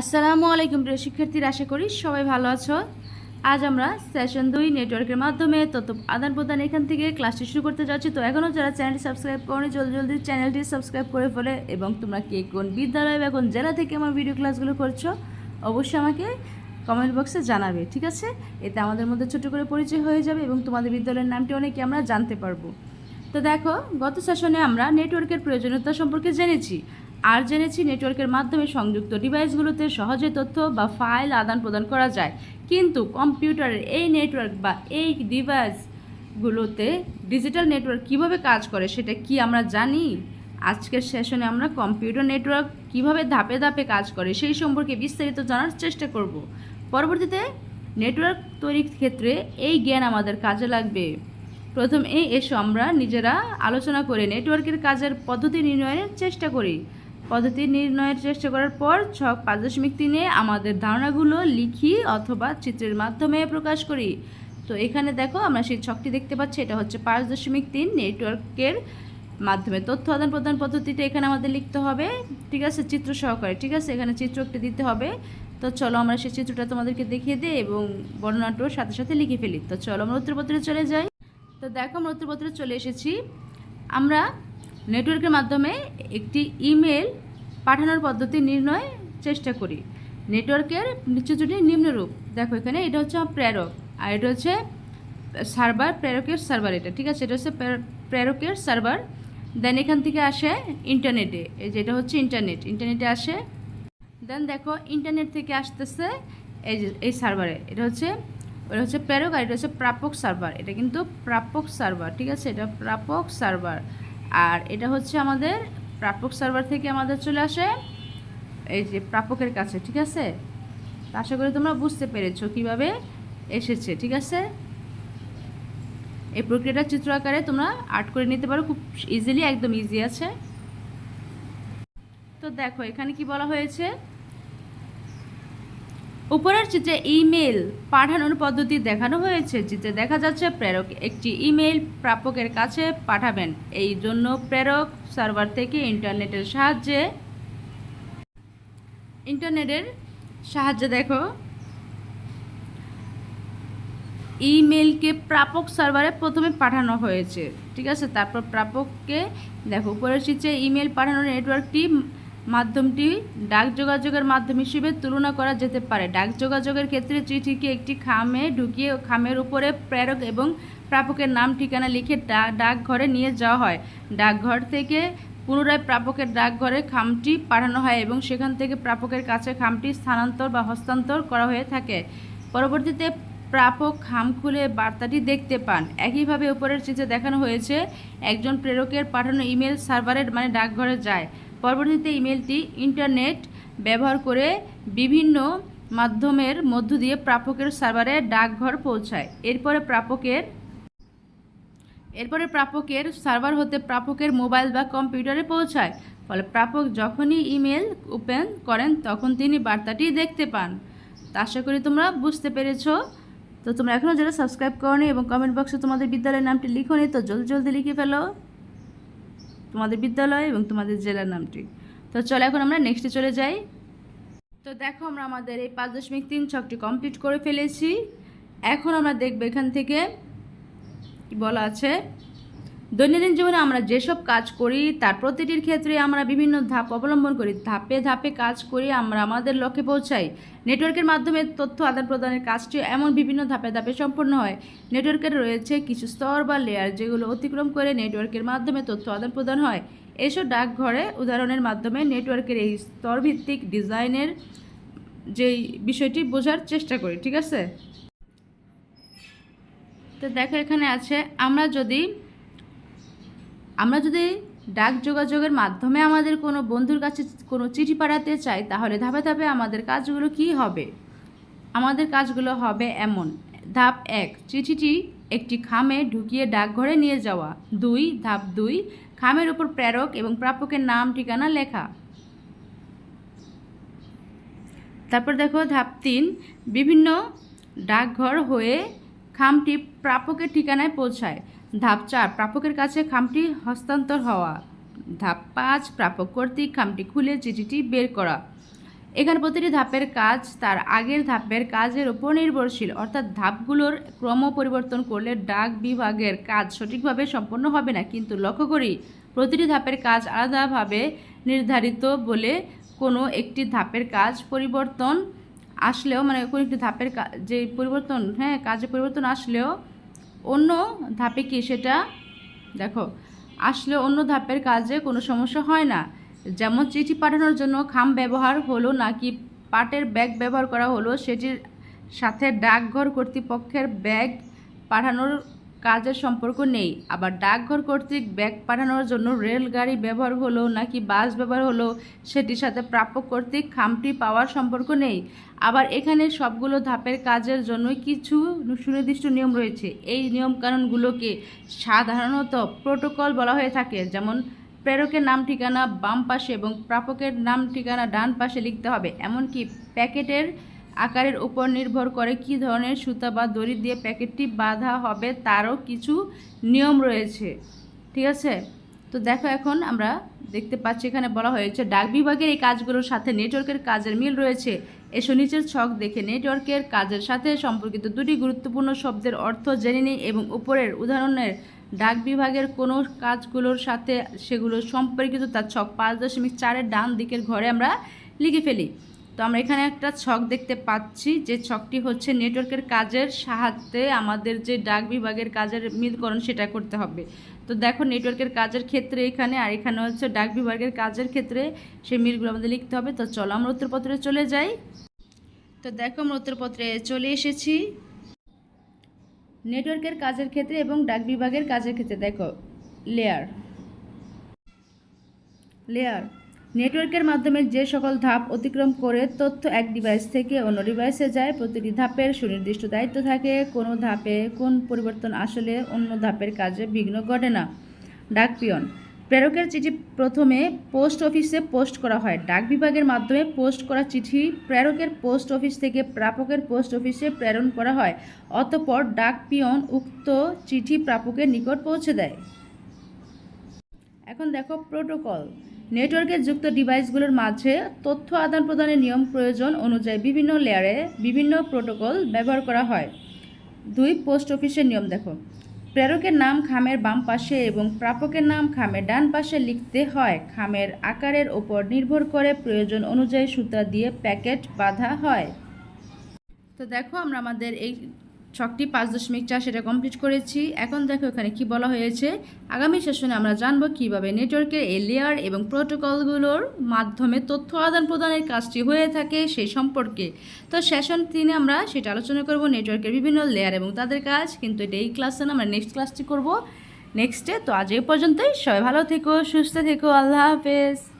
আসসালামু আলাইকুম, প্রিয় শিক্ষার্থীরা, আশা করি সবাই ভালো আছো। আজ আমরা সেশন দুই নেটওয়ার্কের মাধ্যমে তথ্য আদান প্রদান এখান থেকে ক্লাসটি শুরু করতে যাচ্ছি। তো এখনও যারা চ্যানেলটি সাবস্ক্রাইব করনি, জলদি জলদি চ্যানেলটি সাবস্ক্রাইব করে ফেলে এবং তোমরা কে কোন বিদ্যালয় বা কোন জেলা থেকে আমার ভিডিও ক্লাসগুলো করছ, অবশ্যই আমাকে কমেন্ট বক্সে জানাবে, ঠিক আছে? এতে আমাদের মধ্যে ছোট করে পরিচয় হয়ে যাবে এবং তোমাদের বিদ্যালয়ের নামটি অনেকে আমরা জানতে পারব। তো দেখো, গত সেশনে আমরা নেটওয়ার্কের প্রয়োজনীয়তা সম্পর্কে জেনেছি। আর জেনেছি নেটওয়ার্কের মাধ্যমে সংযুক্ত ডিভাইসগুলোতে সহজে তথ্য বা ফাইল আদান প্রদান করা যায়। কিন্তু কম্পিউটারের এই নেটওয়ার্ক বা এই ডিভাইসগুলোতে ডিজিটাল নেটওয়ার্ক কীভাবে কাজ করে সেটা কি আমরা জানি? আজকের সেশনে আমরা কম্পিউটার নেটওয়ার্ক কীভাবে ধাপে ধাপে কাজ করে সেই সম্পর্কে বিস্তারিত জানার চেষ্টা করব। পরবর্তীতে নেটওয়ার্ক তৈরির ক্ষেত্রে এই জ্ঞান আমাদের কাজে লাগবে। প্রথমে এসো আমরা নিজেরা আলোচনা করে নেটওয়ার্কের কাজের পদ্ধতি নির্ণয়ের চেষ্টা করি। পদ্ধতি নির্ণয়ের চেষ্টা করার পর ছক পাঁচ দশমিক তিনে আমাদের ধারণাগুলো লিখি অথবা চিত্রের মাধ্যমে প্রকাশ করি। তো এখানে দেখো আমরা সেই ছকটি দেখতে পাচ্ছি, এটা হচ্ছে পাঁচ দশমিক তিন নেটওয়ার্কের মাধ্যমে তথ্য আদান প্রদান পদ্ধতিটা এখানে আমাদের লিখতে হবে। ঠিক আছে, চিত্র সহকারে, ঠিক আছে? এখানে চিত্র দিতে হবে। তো চলো আমরা সেই চিত্রটা তোমাদেরকে দেখিয়ে দিই এবং বর্ণনাটাও সাথে সাথে লিখে ফেলি। তো চলো আমরা উত্তরপত্রে চলে যাই। তো দেখো আমরা উত্তরপত্রে চলে এসেছি। আমরা নেটওয়ার্কের মাধ্যমে একটি ইমেল পাঠানোর পদ্ধতি নির্ণয় চেষ্টা করি। নেটওয়ার্কের নিচুচুটি নিম্নরূপ। দেখো এখানে এটা হচ্ছে আমার প্রেরক আর এটা হচ্ছে সার্ভার, প্রেরকের সার্ভার এটা, ঠিক আছে? এটা হচ্ছে প্রের- প্রেরকের সার্ভার। দেন এখান থেকে আসে ইন্টারনেটে। এই যেটা হচ্ছে ইন্টারনেট। ইন্টারনেটে আসে। দেন দেখো ইন্টারনেট থেকে আসতেছে এই যে, এই সার্ভারে। এটা হচ্ছে ওটা হচ্ছে প্রেরক আর এটা হচ্ছে প্রাপক সার্ভার। এটা কিন্তু প্রাপক সার্ভার, ঠিক আছে? এটা প্রাপক সার্ভার। আর এটা হচ্ছে আমাদের প্রাপক সার্ভার থেকে আমাদের চলে আসে এই যে প্রাপকের কাছে, ঠিক আছে? আশা করি তোমরা বুঝতে পেরেছ কীভাবে এসেছে, ঠিক আছে? এই প্রক্রিয়াটা চিত্র আকারে তোমরা আর্ট করে নিতে পারো, খুব ইজিলি একদম ইজি আছে। তো দেখো, এখানে কি বলা হয়েছে? উপরের চিত্রে ইমেল পাঠানোর পদ্ধতি দেখানো হয়েছে। চিত্রে দেখা যাচ্ছে প্রেরক একটি ইমেল প্রাপকের কাছে পাঠাবেন। এই জন্য প্রেরক সার্ভার থেকে ইন্টারনেটের সাহায্যে ইন্টারনেটের সাহায্যে দেখো। ইমেলকে প্রাপক সার্ভারে প্রথমে পাঠানো হয়েছে। ঠিক আছে? তারপর প্রাপককে দেখো, উপরের চিত্রে ইমেল পাঠানোর নেটওয়ার্কটি মাধ্যমটি ডাক যোগাযোগের মাধ্যম হিসেবে তুলনা করা যেতে পারে। ডাক যোগাযোগের ক্ষেত্রে চিঠিকে একটি খামে ঢুকিয়ে খামের উপরে প্রেরক এবং প্রাপকের নাম, ঠিকানা লিখে ডাকঘরে নিয়ে যাওয়া হয়। ডাকঘর থেকে পুনরায় প্রাপকের ডাকঘরে খামটি পাঠানো হয় এবং সেখান থেকে প্রাপকের কাছে খামটি স্থানান্তর বা হস্তান্তর করা হয়ে থাকে। পরবর্তীতে প্রাপক খাম খুলে বার্তাটি দেখতে পান। একইভাবে উপরের চিত্রে দেখানো হয়েছে, একজন প্রেরকের পাঠানো ইমেল সার্ভারের মানে ডাকঘরে যায়। পরবর্তীতে ইমেলটি ইন্টারনেট ব্যবহার করে বিভিন্ন মাধ্যমের মধ্য দিয়ে প্রাপকের সার্ভারে ডাকঘর পৌঁছায়। এরপরে প্রাপকের এরপরে প্রাপকের সার্ভার হতে প্রাপকের মোবাইল বা কম্পিউটারে পৌঁছায়। ফলে প্রাপক যখনই ইমেল ওপেন করেন, তখন তিনি বার্তাটি দেখতে পান। তা আশা করি তোমরা বুঝতে পেরেছ। তো তোমরা এখনও যারা সাবস্ক্রাইব করনি এবং কমেন্ট বক্সে তোমাদের বিদ্যালয়ের নামটি লিখো নি তো জলদি জলদি লিখে ফেলো। তোমাদের বিদ্যালয় এবং তোমাদের জেলার নামটি। তো চলো এখন আমরা নেক্সটে চলে যাই। তো দেখো আমরা আমাদের এই পাঁচ দশমিক তিন ছকটি কমপ্লিট করে ফেলেছি। এখন আমরা দেখব এখান থেকে কি বলা আছে? দৈনন্দিন জীবনে আমরা যেসব কাজ করি, তার প্রতিটির ক্ষেত্রে আমরা বিভিন্ন ধাপ অবলম্বন করি। ধাপে ধাপে কাজ করি আমরা আমাদের লক্ষ্যে পৌঁছাই। নেটওয়ার্কের মাধ্যমে তথ্য আদান প্রদানের কাজটি এমন বিভিন্ন ধাপে ধাপে সম্পন্ন হয়। নেটওয়ার্কের রয়েছে কিছু স্তর বা লেয়ার যেগুলো অতিক্রম করে নেটওয়ার্কের মাধ্যমে তথ্য আদান প্রদান হয়। এসব ডাকঘরে উদাহরণের মাধ্যমে নেটওয়ার্কের এই স্তরভিত্তিক ডিজাইনের যেই বিষয়টি বোঝার চেষ্টা করি, ঠিক আছে? তো দেখো এখানে আছে, আমরা যদি আমরা যদি ডাক যোগাযোগের মাধ্যমে আমাদের কোনো বন্ধুর কাছে কোনো চিঠি পাঠাতে চাই, তাহলে ধাপে ধাপে আমাদের কাজগুলো কি হবে? আমাদের কাজগুলো হবে এমন। ধাপ এক, চিঠিটি একটি খামে ঢুকিয়ে ডাকঘরে নিয়ে যাওয়া। দুই, ধাপ দুই, খামের উপর প্রেরক এবং প্রাপকের নাম, ঠিকানা লেখা। তারপর দেখো, ধাপ তিন, বিভিন্ন ডাকঘর হয়ে খামটি প্রাপকের ঠিকানায় পৌঁছায়। ধাপ চার প্রাপকের কাছে খামটি হস্তান্তর হওয়া। ধাপ পাঁচ, প্রাপক কর্তৃক খামটি খুলে চিঠিটি বের করা। এখানে প্রতিটি ধাপের কাজ তার আগের ধাপের কাজের উপর নির্ভরশীল, অর্থাৎ ধাপগুলোর ক্রম পরিবর্তন করলে ডাক বিভাগের কাজ সঠিকভাবে সম্পন্ন হবে না। কিন্তু লক্ষ্য করি, প্রতিটি ধাপের কাজ আলাদাভাবে নির্ধারিত বলে কোনো একটি ধাপের কাজ পরিবর্তন আসলেও মানে কোনো একটি ধাপের যে পরিবর্তন হ্যাঁ কাজে পরিবর্তন আসলেও অন্য ধাপে কি সেটা? দেখো, আসলে অন্য ধাপের কাজে কোনো সমস্যা হয় না। যেমন চিঠি পাঠানোর জন্য খাম ব্যবহার হলো নাকি পাটের ব্যাগ ব্যবহার করা হলো, সেটির সাথে ডাকঘর কর্তৃপক্ষের ব্যাগ পাঠানোর কাজের সম্পর্ক নেই। আবার ডাকঘর কর্তৃক ব্যাগ পাঠানোর জন্য রেলগাড়ি ব্যবহার হলো নাকি বাস ব্যবহার হলো সেটির সাথে প্রাপক কর্তৃক খামটি পাওয়ার সম্পর্ক নেই। আবার এখানে সবগুলো ধাপের কাজের জন্য কিছু সুনির্দিষ্ট নিয়ম রয়েছে। এই নিয়মকানুনগুলোকে সাধারণত প্রোটোকল বলা হয়ে থাকে, যেমন প্রেরকের নাম ঠিকানা বাম পাশে এবং প্রাপকের নাম ঠিকানা ডান পাশে লিখতে হবে। এমনকি প্যাকেটের আকারের উপর নির্ভর করে কী ধরনের সুতা বা দড়ি দিয়ে প্যাকেটটি বাঁধা হবে তারও কিছু নিয়ম রয়েছে। ঠিক আছে? তো দেখো এখন আমরা দেখতে পাচ্ছি, এখানে বলা হয়েছে, ডাক বিভাগের এই কাজগুলোর সাথে নেটওয়ার্কের কাজের মিল রয়েছে। এসো নিচের ছক দেখে নেটওয়ার্কের কাজের সাথে সম্পর্কিত দুটি গুরুত্বপূর্ণ শব্দের অর্থ জেনে নিই এবং উপরের উদাহরণের, ডাক বিভাগের কোনো কাজগুলোর সাথে সেগুলো সম্পর্কিত তার ছক পাঁচ দশমিক চারের ডান দিকের ঘরে আমরা লিখে ফেলি। তো আমরা এখানে একটা ছক দেখতে পাচ্ছি, যে ছকটি হচ্ছে নেটওয়ার্কের কাজের সাহায্যে আমাদের যে ডাক বিভাগের কাজের মিলকরণ সেটা করতে হবে। তো দেখো নেটওয়ার্কের কাজের ক্ষেত্রে এখানে আর এখানে হচ্ছে ডাক বিভাগের কাজের ক্ষেত্রে সেই মিলগুলো আমাদের লিখতে হবে। তো চলো আমরা উত্তরপত্রে চলে যাই। তো দেখো আমরা উত্তরপত্রে চলে এসেছি। নেটওয়ার্কের কাজের ক্ষেত্রে এবং ডাক বিভাগের কাজের ক্ষেত্রে দেখো লেয়ার লেয়ার নেটওয়ার্কের মাধ্যমে যে সকল ধাপ অতিক্রম করে তথ্য এক ডিভাইস থেকে অন্য ডিভাইসে যায়, প্রতিটি ধাপের সুনির্দিষ্ট দায়িত্ব থাকে, কোনো ধাপে কোন পরিবর্তন আসলে অন্য ধাপের কাজে বিঘ্ন ঘটে না। ডাক পিয়ন প্রেরকের চিঠি প্রথমে পোস্ট অফিসে পোস্ট করা হয়। ডাক বিভাগের মাধ্যমে পোস্ট করা চিঠি প্রেরকের পোস্ট অফিস থেকে প্রাপকের পোস্ট অফিসে প্রেরণ করা হয়। অতপর ডাক পিয়ন উক্ত চিঠি প্রাপকের নিকট পৌঁছে দেয়। এখন দেখো প্রোটোকল। নেটওয়ার্কে যুক্ত ডিভাইসগুলোর মাঝে তথ্য আদান প্রদানের নিয়ম প্রয়োজন অনুযায়ী বিভিন্ন লেয়ারে বিভিন্ন প্রোটোকল ব্যবহার করা হয়। দুই, পোস্ট অফিসের নিয়ম দেখো। প্রেরকের নাম খামের বাম পাশে এবং প্রাপকের নাম খামের ডান পাশে লিখতে হয়। খামের আকারের ওপর নির্ভর করে প্রয়োজন অনুযায়ী সুতা দিয়ে প্যাকেট বাঁধা হয়। তো দেখো আমরা আমাদের এই ছকটি পাঁচ দশমিক চার সেটা কমপ্লিট করেছি। এখন দেখো এখানে কি বলা হয়েছে। আগামী সেশনে আমরা জানব কীভাবে নেটওয়ার্কের এই লেয়ার এবং প্রোটোকলগুলোর মাধ্যমে তথ্য আদান প্রদানের কাজটি হয়ে থাকে সেই সম্পর্কে। তো সেশন তিনে আমরা সেটা আলোচনা করব নেটওয়ার্কের বিভিন্ন লেয়ার এবং তাদের কাজ। কিন্তু এটা এই ক্লাসে আমরা নেক্সট ক্লাসটি করব। নেক্সটে তো আজ এই পর্যন্তই। সবাই ভালো থেকো, সুস্থ থেকো। আল্লাহ হাফেজ।